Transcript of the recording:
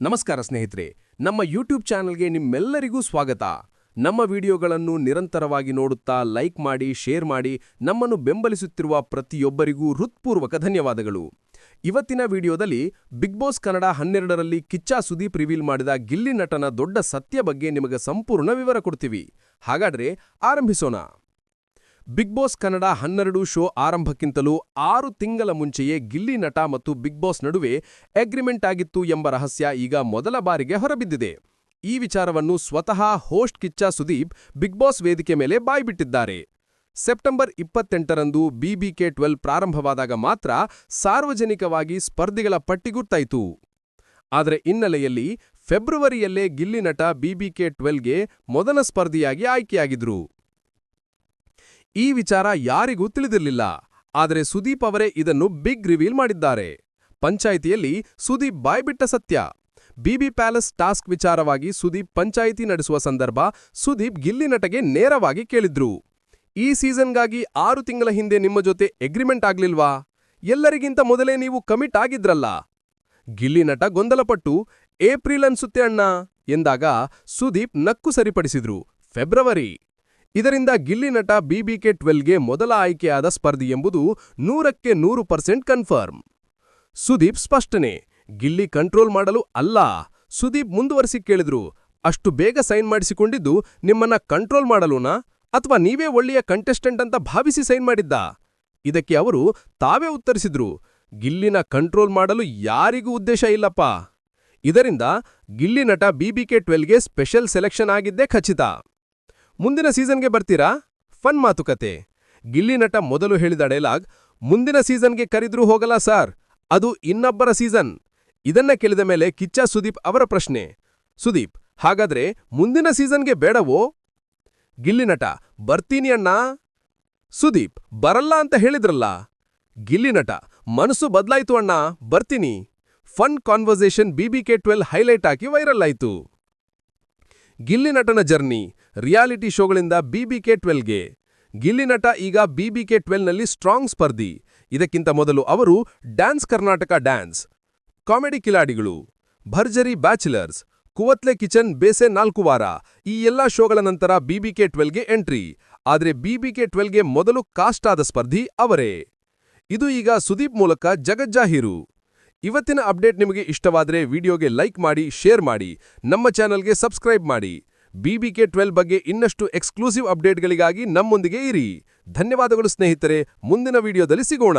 ನಮಸ್ಕಾರ ಸ್ನೇಹಿತರೆ, ನಮ್ಮ ಯೂಟ್ಯೂಬ್ ಚಾನಲ್ಗೆ ನಿಮ್ಮೆಲ್ಲರಿಗೂ ಸ್ವಾಗತ. ನಮ್ಮ ವಿಡಿಯೋಗಳನ್ನು ನಿರಂತರವಾಗಿ ನೋಡುತ್ತಾ ಲೈಕ್ ಮಾಡಿ, ಶೇರ್ ಮಾಡಿ, ನಮ್ಮನ್ನು ಬೆಂಬಲಿಸುತ್ತಿರುವ ಪ್ರತಿಯೊಬ್ಬರಿಗೂ ಹೃತ್ಪೂರ್ವಕ ಧನ್ಯವಾದಗಳು. ಇವತ್ತಿನ ವಿಡಿಯೋದಲ್ಲಿ ಬಿಗ್ ಬಾಸ್ ಕನ್ನಡ ಹನ್ನೆರಡರಲ್ಲಿ ಕಿಚ್ಚ ಸುದೀಪ್ ರಿವೀಲ್ ಮಾಡಿದ ಗಿಲ್ಲಿ ನಟನ ದೊಡ್ಡ ಸತ್ಯ ಬಗ್ಗೆ ನಿಮಗೆ ಸಂಪೂರ್ಣ ವಿವರ ಕೊಡ್ತೀವಿ. ಹಾಗಾದ್ರೆ ಆರಂಭಿಸೋಣ. ಬಿಗ್ ಬಾಸ್ ಕನ್ನಡ ಹನ್ನೆರಡು ಶೋ ಆರಂಭಕ್ಕಿಂತಲೂ ಆರು ತಿಂಗಳ ಮುಂಚೆಯೇ ಗಿಲ್ಲಿ ನಟ ಮತ್ತು ಬಿಗ್ ಬಾಸ್ ನಡುವೆ ಅಗ್ರಿಮೆಂಟ್ ಆಗಿತ್ತು ಎಂಬ ರಹಸ್ಯ ಈಗ ಮೊದಲ ಬಾರಿಗೆ ಹೊರಬಿದ್ದಿದೆ. ಈ ವಿಚಾರವನ್ನು ಸ್ವತಃ host Kichcha Sudeep Bigg Boss ವೇದಿಕೆ ಮೇಲೆ ಬಾಯ್ಬಿಟ್ಟಿದ್ದಾರೆ. ಸೆಪ್ಟೆಂಬರ್ ಇಪ್ಪತ್ತೆಂಟರಂದು ಬಿಬಿಕೆ ಟ್ವೆಲ್ ಪ್ರಾರಂಭವಾದಾಗ ಮಾತ್ರ ಸಾರ್ವಜನಿಕವಾಗಿ ಸ್ಪರ್ಧಿಗಳ ಪಟ್ಟಿ ಗುರ್ತಾಯಿತು. ಆದರೆ ಹಿನ್ನೆಲೆಯಲ್ಲಿ ಫೆಬ್ರವರಿಯಲ್ಲೇ ಗಿಲ್ಲಿ ನಟ ಬಿಬಿಕೆ ಟ್ವೆಲ್ಗೆ ಮೊದಲ ಸ್ಪರ್ಧಿಯಾಗಿ ಆಯ್ಕೆಯಾಗಿದ್ರು. ಈ ವಿಚಾರ ಯಾರಿಗೂ ತಿಳಿದಿರಲಿಲ್ಲ. ಆದರೆ ಸುದೀಪ್ ಅವರೇ ಇದನ್ನು ಬಿಗ್ ರಿವೀಲ್ ಮಾಡಿದ್ದಾರೆ. ಪಂಚಾಯಿತಿಯಲ್ಲಿ ಸುದೀಪ್ ಬಾಯ್ಬಿಟ್ಟ ಸತ್ಯ. ಬಿಬಿ ಪ್ಯಾಲೇಸ್ ಟಾಸ್ಕ್ ವಿಚಾರವಾಗಿ ಸುದೀಪ್ ಪಂಚಾಯಿತಿ ನಡೆಸುವ ಸಂದರ್ಭ ಸುದೀಪ್ ಗಿಲ್ಲಿ ನಟಗೆ ನೇರವಾಗಿ ಕೇಳಿದ್ರು. ಈ ಸೀಸನ್ಗಾಗಿ ಆರು ತಿಂಗಳ ಹಿಂದೆ ನಿಮ್ಮ ಜೊತೆ ಎಗ್ರಿಮೆಂಟ್ ಆಗ್ಲಿಲ್ವಾ? ಎಲ್ಲರಿಗಿಂತ ಮೊದಲೇ ನೀವು ಕಮಿಟ್ ಆಗಿದ್ರಲ್ಲ. ಗಿಲ್ಲಿ ನಟ ಗೊಂದಲಪಟ್ಟು, ಏಪ್ರಿಲ್ ಅನ್ಸುತ್ತೆ ಅಣ್ಣ ಎಂದಾಗ ಸುದೀಪ್ ನಕ್ಕು ಸರಿಪಡಿಸಿದ್ರು. ಫೆಬ್ರವರಿ ಇದರಿಂದ ಗಿಲ್ಲಿ ನಟ ಬಿಬಿಕೆ ಟ್ವೆಲ್ಗೆ ಮೊದಲ ಆಯ್ಕೆಯಾದ ಸ್ಪರ್ಧಿ ಎಂಬುದು ನೂರಕ್ಕೆ ನೂರು ಪರ್ಸೆಂಟ್ ಕನ್ಫರ್ಮ್. ಸುದೀಪ್ ಸ್ಪಷ್ಟನೆ, ಗಿಲ್ಲಿ ಕಂಟ್ರೋಲ್ ಮಾಡಲು ಅಲ್ಲ. ಸುದೀಪ್ ಮುಂದುವರಿಸಿ ಕೇಳಿದ್ರು, ಅಷ್ಟು ಬೇಗ ಸೈನ್ ಮಾಡಿಸಿಕೊಂಡಿದ್ದು ನಿಮ್ಮನ್ನ ಕಂಟ್ರೋಲ್ ಮಾಡಲುನಾ? ಅಥವಾ ನೀವೇ ಒಳ್ಳೆಯ ಕಂಟೆಸ್ಟೆಂಟ್ ಅಂತ ಭಾವಿಸಿ ಸೈನ್ ಮಾಡಿದ್ದ? ಇದಕ್ಕೆ ಅವರು ತಾವೇ ಉತ್ತರಿಸಿದ್ರು, ಗಿಲ್ಲಿನ ಕಂಟ್ರೋಲ್ ಮಾಡಲು ಯಾರಿಗೂ ಉದ್ದೇಶ ಇಲ್ಲಪ್ಪ. ಇದರಿಂದ ಗಿಲ್ಲಿ ನಟ ಬಿಬಿಕೆ ಟ್ವೆಲ್ಗೆ ಸ್ಪೆಷಲ್ ಸೆಲೆಕ್ಷನ್ ಆಗಿದ್ದೇ ಖಚಿತ. ಮುಂದಿನ ಸೀಸನ್ಗೆ ಬರ್ತೀರಾ? ಫನ್ ಮಾತುಕತೆ. ಗಿಲ್ಲಿ ನಟ ಮೊದಲು ಹೇಳಿದ ಡೈಲಾಗ್, ಮುಂದಿನ ಸೀಸನ್ಗೆ ಕರೆದ್ರೂ ಹೋಗಲ್ಲ ಸಾರ್, ಅದು ಇನ್ನೊಬ್ಬರ ಸೀಸನ್. ಇದನ್ನ ಕೇಳಿದ ಮೇಲೆ ಕಿಚ್ಚ ಸುದೀಪ್ ಅವರ ಪ್ರಶ್ನೆ. ಸುದೀಪ್, ಹಾಗಾದ್ರೆ ಮುಂದಿನ ಸೀಸನ್ಗೆ ಬೇಡವೋ? ಗಿಲ್ಲಿ ನಟ, ಬರ್ತೀನಿ ಅಣ್ಣ. ಸುದೀಪ್, ಬರಲ್ಲ ಅಂತ ಹೇಳಿದ್ರಲ್ಲ? ಗಿಲ್ಲಿ ನಟ, ಮನಸ್ಸು ಬದ್ಲಾಯ್ತು ಅಣ್ಣ, ಬರ್ತೀನಿ. Fun conversation BBK twelve highlight ಆಗಿ ವೈರಲ್ ಆಯ್ತು. ಗಿಲ್ಲಿ ನಟನ ಜರ್ನಿ ರಿಯಾಲಿಟಿ ಶೋಗಳಿಂದ ಬಿಬಿಕೆ ಟ್ವೆಲ್ಗೆ ಗಿಲ್ಲಿ ನಟ ಈಗ ಬಿಬಿಕೆ ಟ್ವೆಲ್ನಲ್ಲಿ ಸ್ಟ್ರಾಂಗ್ ಸ್ಪರ್ಧಿ. ಇದಕ್ಕಿಂತ ಮೊದಲು ಅವರು dance Karnataka dance. Comedy Khiladigalu, Bharjari bachelors, ಕುವತ್ಲೆ kitchen ಬೇಸೆ ನಾಲ್ಕು ವಾರ, ಈ ಎಲ್ಲಾ ಶೋಗಳ ನಂತರ ಬಿಬಿಕೆ ಟ್ವೆಲ್ಗೆ ಎಂಟ್ರಿ. ಆದರೆ ಬಿಬಿಕೆ ಟ್ವೆಲ್ಗೆ ಮೊದಲು ಕಾಸ್ಟ್ ಆದ ಸ್ಪರ್ಧಿ ಅವರೇ. ಇದು ಈಗ ಸುದೀಪ್ ಮೂಲಕ ಜಗಜ್ಜಾಹೀರು. ಇವತ್ತಿನ ಅಪ್ಡೇಟ್ ನಿಮಗೆ ಇಷ್ಟವಾದರೆ ವಿಡಿಯೋಗೆ ಲೈಕ್ ಮಾಡಿ, ಶೇರ್ ಮಾಡಿ, ನಮ್ಮ ಚಾನಲ್ಗೆ ಸಬ್ಸ್ಕ್ರೈಬ್ ಮಾಡಿ. ಬಿಬಿಕೆ ಟ್ವೆಲ್ ಬಗ್ಗೆ ಇನ್ನಷ್ಟು ಎಕ್ಸ್ಕ್ಲೂಸಿವ್ ಅಪ್ಡೇಟ್ಗಳಿಗಾಗಿ ನಮ್ಮೊಂದಿಗೆ ಇರಿ. ಧನ್ಯವಾದಗಳು ಸ್ನೇಹಿತರೆ. ಮುಂದಿನ ವಿಡಿಯೋದಲ್ಲಿ ಸಿಗೋಣ.